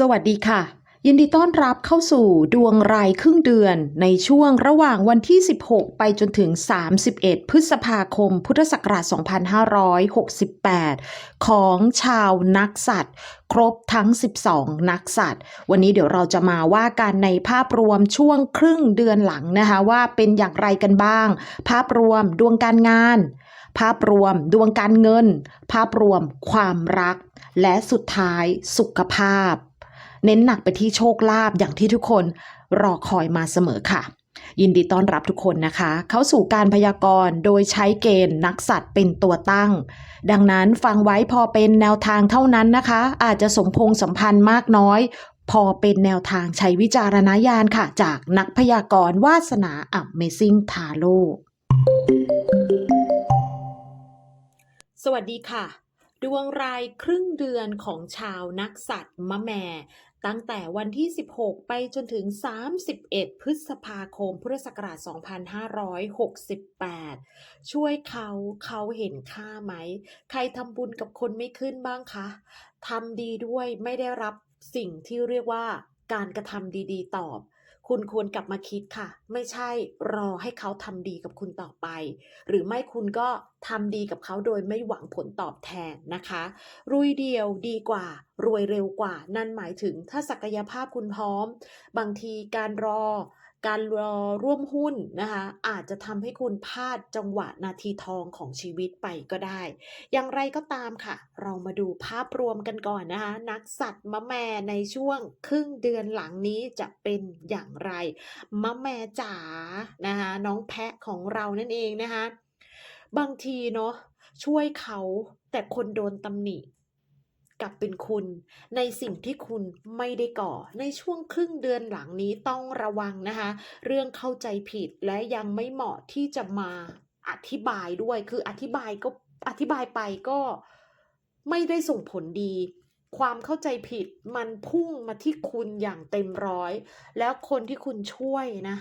สวัสดีค่ะ ยินดีต้อนรับเข้าสู่ดวงรายครึ่งเดือนในช่วงระหว่างวันที่ 16 ไปจนถึง 31 พฤษภาคม พุทธศักราช 2568 ของชาวนักสัตว์ ครบทั้ง 12 นักสัตว์ วันนี้เดี๋ยวเราจะมาว่ากันในภาพรวมช่วงครึ่งเดือนหลังนะคะว่าเป็นอย่างไรกันบ้าง ภาพรวมดวงการงาน ภาพรวมดวงการเงิน ภาพรวมความรัก และสุดท้ายสุขภาพ เน้นหนักไปที่โชคลาภอย่างที่ทุกคนรอคอยมาเสมอค่ะ ยินดีต้อนรับทุกคนนะคะ เข้าสู่การพยากรณ์โดยใช้เกณฑ์นักสัตว์เป็นตัวตั้ง ดังนั้นฟังไว้พอเป็นแนวทางเท่านั้นนะคะ อาจจะสมพงษ์สัมพันธ์มากน้อย พอเป็นแนวทางใช้วิจารณญาณค่ะ จากนักพยากรณ์วาสนา Amazing t a r o สวัสดีค่ะดวงรายครึ่งเดือนของชาวนักสัตว์มะแม่ ตั้งแต่วันที่ 16 ไปจนถึง 31 พฤษภาคม พุทธศักราช 2568 ช่วยเขาเขาเห็นค่าไหม ใครทำบุญกับคนไม่ขึ้นบ้างคะทำดีด้วยไม่ได้รับสิ่งที่เรียกว่าการกระทำดีๆ ตอบ คุณควรกลับมาคิดค่ะ ไม่ใช่รอให้เขาทำดีกับคุณต่อไป หรือไม่คุณก็ทำดีกับเขาโดยไม่หวังผลตอบแทนนะคะ รุยเดียวดีกว่า รวยเร็วกว่า นั่นหมายถึงถ้าศักยภาพคุณพร้อม บางทีการรอ การรอร่วมหุ้นนะคะ อาจจะทำให้คุณพลาดจังหวะนาทีทองของชีวิตไปก็ได้ อย่างไรก็ตามค่ะ เรามาดูภาพรวมกันก่อนนะคะ นักสัตว์มะแม่ในช่วงครึ่งเดือนหลังนี้จะเป็นอย่างไร มะแม่จ๋านะคะน้องแพะของเรานั่นเองนะคะ บางทีเนาะช่วยเขาแต่คนโดนตำหนิ กลับเป็นคุณ ในสิ่งที่คุณไม่ได้ก่อ ในช่วงครึ่งเดือนหลังนี้ต้องระวังนะคะ เรื่องเข้าใจผิดและยังไม่เหมาะที่จะมาอธิบายด้วย คืออธิบายก็อธิบายไปก็ไม่ได้ส่งผลดี ความเข้าใจผิดมันพุ่งมาที่คุณอย่างเต็มร้อย แล้วคนที่คุณช่วยนะ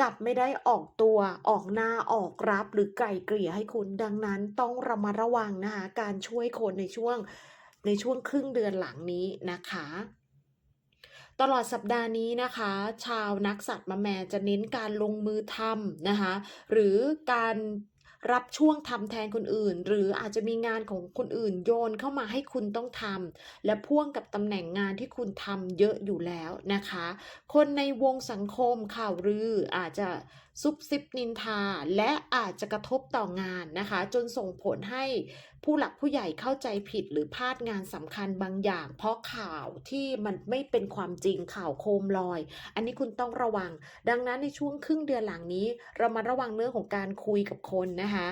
กลับไม่ได้ออกตัวออกหน้าออกรับหรือไกล่เกลี่ยให้คุณดังนั้นต้องระมัดระวังนะคะ การช่วยคนในช่วง ในช่วงครึ่งเดือนหลังนี้นะคะ ตลอดสัปดาห์นี้นะคะ ชาวนักสัตว์มะแม่จะเน้นการลงมือทำนะคะ หรือการรับช่วงทำแทนคนอื่น หรืออาจจะมีงานของคนอื่นโยนเข้ามาให้คุณต้องทำและพ่วงกับตำแหน่งงานที่คุณทำเยอะอยู่แล้วนะคะ คนในวงสังคมข่าวลืออาจจะ ซุบซิบนินทา และอาจจะกระทบต่องานนะคะ จนส่งผลให้ผู้หลักผู้ใหญ่เข้าใจผิดหรือพลาดงานสำคัญบางอย่าง เพราะข่าวที่มันไม่เป็นความจริงข่าวโคมลอย อันนี้คุณต้องระวัง ดังนั้นในช่วงครึ่งเดือนหลังนี้ เรามาระวังเรื่องของการคุยกับคนนะคะ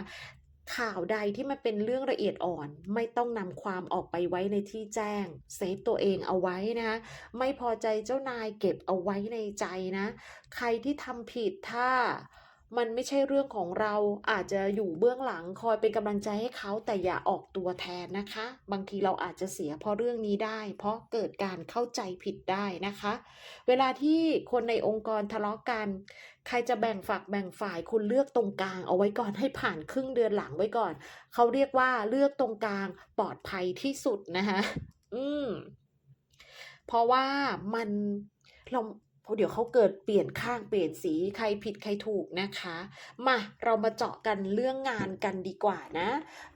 ข่าวใดที่มันเป็นเรื่องละเอียดอ่อน ไม่ต้องนำความออกไปไว้ในที่แจ้ง เซฟตัวเองเอาไว้นะคะไม่พอใจเจ้านายเก็บเอาไว้ในใจนะ ใครที่ทำผิดถ้า มันไม่ใช่เรื่องของเราอาจจะอยู่เบื้องหลังคอยเป็นกำลังใจให้เขาแต่อย่าออกตัวแทนนะคะ บางทีเราอาจจะเสียเพราะเรื่องนี้ได้ เพราะเกิดการเข้าใจผิดได้นะคะ เวลาที่คนในองค์กรทะเลาะกัน ใครจะแบ่งฝักแบ่งฝ่ายคุณเลือกตรงกลางเอาไว้ก่อนให้ผ่านครึ่งเดือนหลังไว้ก่อน เขาเรียกว่าเลือกตรงกลางปลอดภัยที่สุดนะคะอืมเพราะว่ามันเรา เพราะเดี๋ยวเขาเกิดเปลี่ยนข้างเปลี่ยนสีใครผิดใครถูกนะคะ มาเรามาเจาะกันเรื่องงานกันดีกว่านะ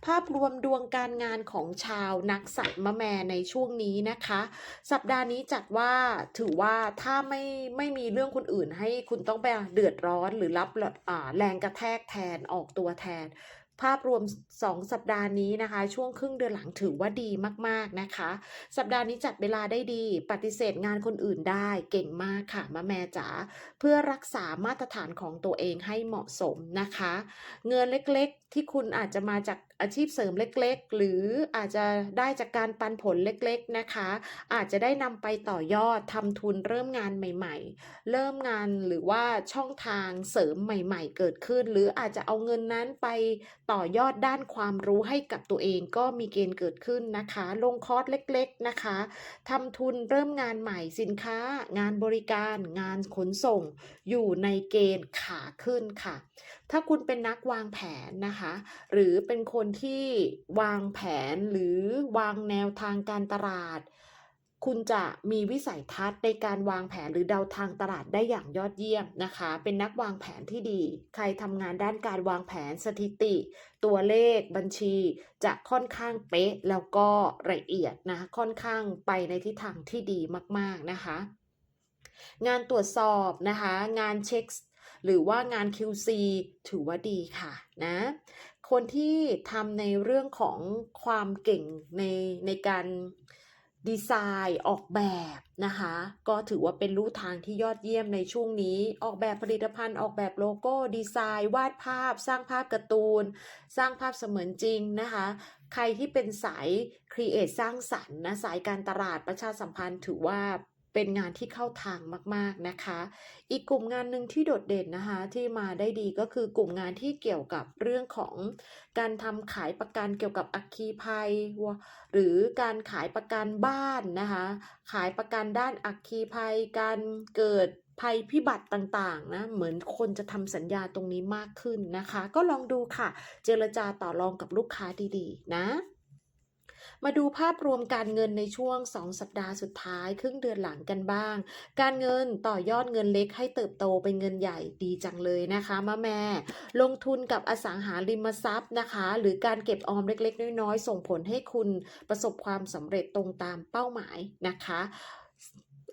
ภาพรวมดวงการงานของชาวนักสัตว์มะแม่ในช่วงนี้นะคะ สัปดาห์นี้จัดว่าถือว่าถ้าไม่ไม่มีเรื่องคนอื่นให้คุณต้องไปเดือดร้อนหรือรับแรงกระแทกแทนออกตัวแทน ภาพรวม 2 สัปดาห์นี้นะคะ ช่วงครึ่งเดือนหลังถือว่าดีมากๆนะคะ สัปดาห์นี้จัดเวลาได้ดี ปฏิเสธงานคนอื่นได้เก่งมากค่ะมะแม่จ๋าเพื่อรักษามาตรฐานของตัวเองให้เหมาะสมนะคะ เงินเล็กๆ ที่คุณอาจจะมาจากอาชีพเสริมเล็กๆ หรืออาจจะได้จากการปันผลเล็กๆนะคะ อาจจะได้นำไปต่อยอดทำทุนเริ่มงานใหม่ ๆ เริ่มงานหรือว่าช่องทางเสริมใหม่ ๆ เกิดขึ้น หรืออาจจะเอาเงินนั้นไปต่อยอดด้านความรู้ให้กับตัวเองก็มีเกณฑ์เกิดขึ้นนะคะ ลงคอร์สเล็กๆนะคะ ทำทุนเริ่มงานใหม่สินค้า งานบริการ งานขนส่ง อยู่ในเกณฑ์ขาขึ้นค่ะ ถ้าคุณเป็นนักวางแผนนะคะ หรือเป็นคนที่วางแผนหรือวางแนวทางการตลาด คุณจะมีวิสัยทัศน์ในการวางแผนหรือเดาทางตลาดได้อย่างยอดเยี่ยมนะคะ เป็นนักวางแผนที่ดี ใครทำงานด้านการวางแผนสถิติ ตัวเลขบัญชี จะค่อนข้างเป๊ะแล้วก็ละเอียดนะ ค่อนข้างไปในทิศทางที่ดีมากๆนะคะ งานตรวจสอบนะคะ งานเช็คหรือว่างาน QC ถือว่าดีค่ะนะคนที่ทำในเรื่องของความเก่งในในการ ดีไซน์ออกแบบนะคะ ก็ถือว่าเป็นรูทางที่ยอดเยี่ยมในช่วงนี้ ออกแบบผลิตภัณฑ์ออกแบบโลโก้ ดีไซน์ วาดภาพ สร้างภาพการ์ตูน สร้างภาพเสมือนจริงนะคะ ใครที่เป็นสายครีเอทสร้างสรรค์นะสายการตลาดประชาสัมพันธ์ถือว่า เป็นงานที่เข้าทางมากๆนะคะ อีกกลุ่มงานหนึ่งที่โดดเด่นนะคะที่มาได้ดีก็คือกลุ่มงานที่เกี่ยวกับเรื่องของการทำขายประกันเกี่ยวกับอัคคีภัย หรือการขายประกันบ้านนะคะขายประกันด้านอัคคีภัย การเกิดภัยพิบัติต่างๆนะเหมือนคนจะทำสัญญาตรงนี้มากขึ้นนะคะ ก็ลองดูค่ะ เจรจาต่อรองกับลูกค้าดีๆ นะ มาดูภาพรวมการเงินในช่วง 2 สัปดาห์สุดท้าย ครึ่งเดือนหลังกันบ้าง การเงินต่อยอดเงินเล็กให้เติบโตเป็นเงินใหญ่ดีจังเลยนะคะมะแม่ ลงทุนกับอสังหาริมทรัพย์นะคะ หรือการเก็บออมเล็กๆ น้อยๆ ส่งผลให้คุณประสบความสำเร็จตรงตามเป้าหมายนะคะ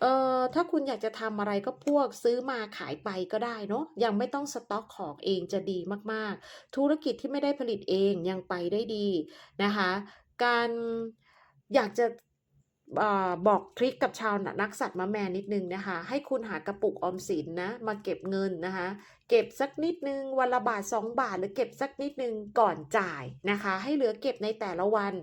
เอ่อถ้าคุณอยากจะทำอะไรก็พวกซื้อมาขายไปก็ได้เนาะยังไม่ต้องสต็อกของเองจะดีมากๆ ธุรกิจที่ไม่ได้ผลิตเองยังไปได้ดีนะคะ การอยากจะอบอกทริคกับชาวนักสัตว์มะแมนิดนึงนะคะ ให้คุณหากระปุกออมสินนะ มาเก็บเงินนะคะ เก็บสักนิดนึงวันละบาท 2 บาท หรือเก็บสักนิดนึงก่อนจ่ายนะคะ ให้เหลือเก็บในแต่ละวัน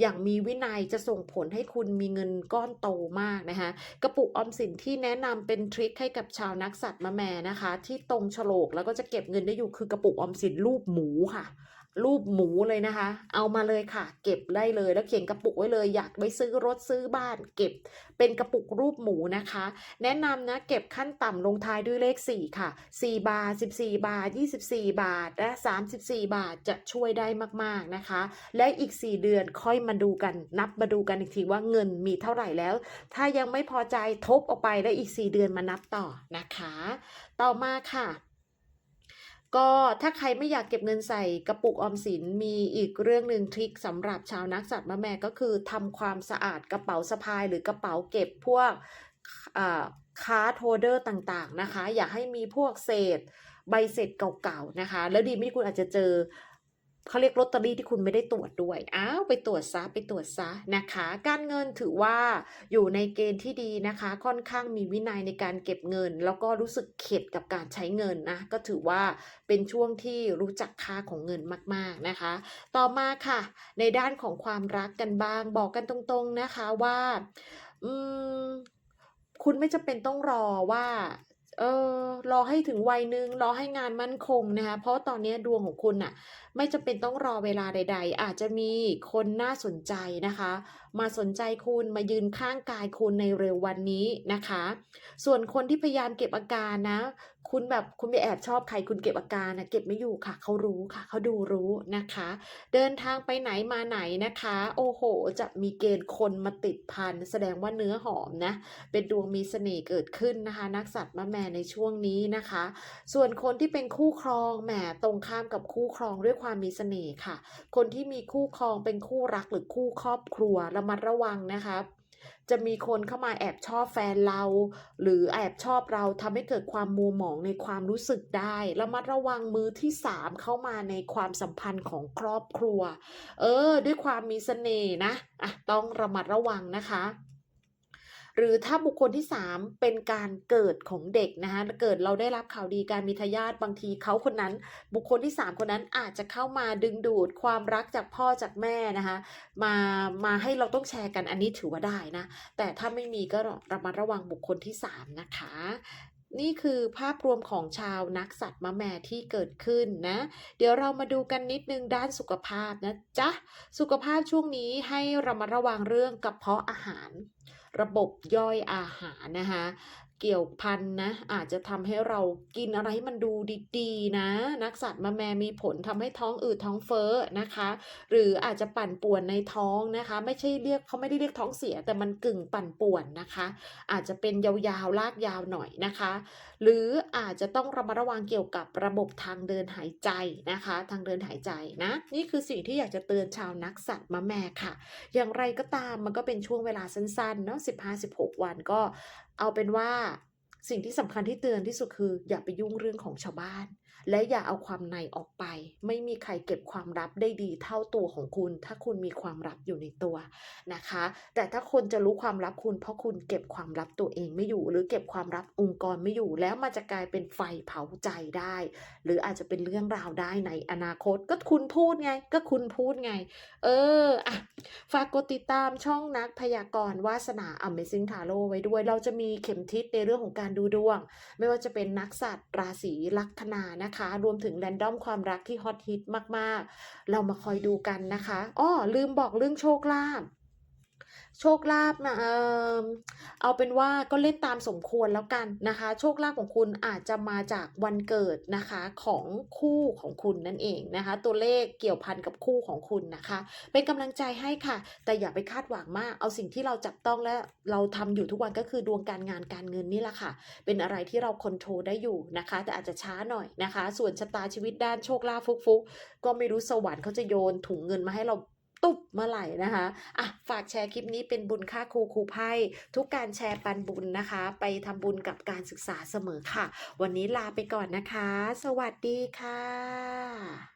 อย่างมีวินัยจะส่งผลให้คุณมีเงินก้อนโตมากนะคะ กระปุกออมสินที่แนะนำเป็นทริคให้กับชาวนักสัตว์มะแมนะคะ ที่ตรงโฉลกแล้วก็จะเก็บเงินได้อยู่คือกระปุกออมสินรูปหมูค่ะ รูปหมูเลยนะคะ เอามาเลยค่ะ เก็บได้เลย แล้วเขียนกระปุกไว้เลย อยากไปซื้อรถซื้อบ้าน เก็บเป็นกระปุกรูปหมูนะคะ แนะนำนะเก็บขั้นต่ำลงท้ายด้วยเลข 4 ค่ะ 4 บาท 14 บาท 24 บาท และ 34 บาทจะช่วยได้มากๆนะคะ และอีก 4 เดือนค่อยมาดูกัน นับมาดูกันอีกทีว่าเงินมีเท่าไหร่แล้ว ถ้ายังไม่พอใจทบออกไปแล้วอีก 4 เดือนมานับต่อนะคะ ต่อมาค่ะ ก็ถ้าใครไม่อยากเก็บเงินใส่กระปุกออมสินมีอีกเรื่องหนึ่งทริคสำหรับชาวนักสัตว์มะแม่ก็คือทำความสะอาดกระเป๋าสะพายหรือกระเป๋าเก็บพวกคาร์ทโฮเดอร์ต่างๆนะคะ อย่าให้มีพวกเศษใบเสร็จเก่าๆนะคะ แล้วดีไม่คุณอาจจะเจอ เขาเรียกลอตเตอรี่ที่คุณไม่ได้ตรวจด้วย อ้าวไปตรวจซะไปตรวจซะนะคะ การเงินถือว่าอยู่ในเกณฑ์ที่ดีนะคะ ค่อนข้างมีวินัยในการเก็บเงิน แล้วก็รู้สึกเข็ดกับการใช้เงินนะ ก็ถือว่าเป็นช่วงที่รู้จักค่าของเงินมากๆนะคะ ต่อมาค่ะ ในด้านของความรักกันบ้าง บอกกันตรงๆนะคะว่า อืมคุณไม่จำเป็นต้องรอว่า เออรอให้ถึงวัยหนึ่งรอให้งานมั่นคงนะคะเพราะตอนนี้ดวงของคุณน่ะ ไม่จำเป็นต้องรอเวลาใด ๆ อาจจะมีคนน่าสนใจนะคะ มาสนใจคุณมายืนข้างกายคุณในเร็ววันนี้นะคะ ส่วนคนที่พยายามเก็บอาการนะ คุณแบบคุณไปแอบชอบใครคุณเก็บอาการนะเก็บไม่อยู่ค่ะเขารู้ค่ะเขาดูรู้นะคะ เดินทางไปไหนมาไหนนะคะ โอ้โห จะมีเกณฑ์คนมาติดพันแสดงว่าเนื้อหอมนะเป็นดวงมีเสน่ห์เกิดขึ้นนะคะ นักสัตว์มะแม่ในช่วงนี้นะคะ ส่วนคนที่เป็นคู่ครองแหมตรงข้ามกับคู่ครองด้วยความมีเสน่ห์ค่ะ คนที่มีคู่ครองเป็นคู่รักหรือคู่ครอบครัวระมัดระวังนะคะจะมีคนเข้ามาแอบชอบแฟนเรา หรือแอบชอบเราทำให้เกิดความมัวหมองในความรู้สึกได้ระมัดระวังมือที่สามเข้ามาในความสัมพันธ์ของครอบครัว เออ ด้วยความมีเสน่ห์นะอะต้องระมัดระวังนะคะ หรือถ้าบุคคลที่ 3 เป็นการเกิดของเด็กนะคะเกิดเราได้รับข่าวดีการมีทายาทบางทีเขาคนนั้น บุคคลที่ 3 คนนั้นอาจจะเข้ามาดึงดูดความรักจากพ่อจากแม่นะคะมามาให้เราต้องแชร์กันอันนี้ถือว่าได้นะแต่ถ้าไม่มีก็ระมัดระวังบุคคลที่ 3 นะคะนี่คือภาพรวมของชาวนักสัตว์มะแม่ที่เกิดขึ้นนะ เดี๋ยวเรามาดูกันนิดนึงด้านสุขภาพนะจ๊ะ สุขภาพช่วงนี้ให้เระมัดระวังเรื่องกระเพาะอาหาร ระบบย่อยอาหารนะคะ เกี่ยวพันนะ อาจจะทำให้เรากินอะไรให้มันดูดีๆ นะ นักสัตว์มะแมมีผลทำให้ท้องอืดท้องเฟ้อนะคะ หรืออาจจะปั่นป่วนในท้องนะคะ ไม่ใช่เรียกเขาไม่ได้เรียกท้องเสีย แต่มันกึ่งปั่นป่วนนะคะ อาจจะเป็นยาวๆลากยาวหน่อยนะคะ หรืออาจจะต้องระมัดระวังเกี่ยวกับระบบทางเดินหายใจนะคะ ทางเดินหายใจนะ นี่คือสิ่งที่อยากจะเตือนชาวนักสัตว์มะแม่ค่ะ อย่างไรก็ตามมันก็เป็นช่วงเวลาสั้นๆเนาะ15-16 วันก็เอาเป็นว่าสิ่งที่สำคัญที่เตือนที่สุดคือ อย่าไปยุ่งเรื่องของชาวบ้าน และอย่าเอาความในออกไป ไม่มีใครเก็บความลับได้ดีเท่าตัวของคุณ ถ้าคุณมีความลับอยู่ในตัวนะคะ แต่ถ้าคนจะรู้ความลับคุณ เพราะคุณเก็บความลับตัวเองไม่อยู่ หรือเก็บความลับองค์กรไม่อยู่ แล้วมันจะกลายเป็นไฟเผาใจได้ หรืออาจจะเป็นเรื่องราวได้ในอนาคตก็คุณพูดไง ก็คุณพูดไง เอออะฝากกดติดตามช่องนักพยากรณ์วาสนา Amazing Tarot ไว้ด้วย เราจะมีเข็มทิศในเรื่องของการดูดวง ไม่ว่าจะเป็นนักสัตว์ราศีลัคนานะคะรวมถึงแรนดอมความรักที่ฮอตฮิตมากๆ เรามาคอยดูกันนะคะอ้อลืมบอกเรื่องโชคลาภ โชคลาภนะเออเอาเป็นว่าก็เล่นตามสมควรแล้วกันนะคะ โชคลาภของคุณอาจจะมาจากวันเกิดนะคะของคู่ของคุณนั่นเองนะคะ ตัวเลขเกี่ยวพันกับคู่ของคุณนะคะ เป็นกำลังใจให้ค่ะ แต่อย่าไปคาดหวังมาก เอาสิ่งที่เราจับต้องและเราทำอยู่ทุกวันก็คือดวงการงานการเงินนี่แหละค่ะ เป็นอะไรที่เราคอนโทรลได้อยู่นะคะ แต่อาจจะช้าหน่อยนะคะ ส่วนชะตาชีวิตด้านโชคลาภฟุกๆก็ไม่รู้สวรรค์เขาจะโยนถุงเงินมาให้เรา ตุบเมื่อไหร่นะคะอะฝากแชร์คลิปนี้เป็นบุญค่าครูครูไพ่ทุกการแชร์ปันบุญนะคะ ไปทำบุญกับการศึกษาเสมอค่ะ วันนี้ลาไปก่อนนะคะ สวัสดีค่ะ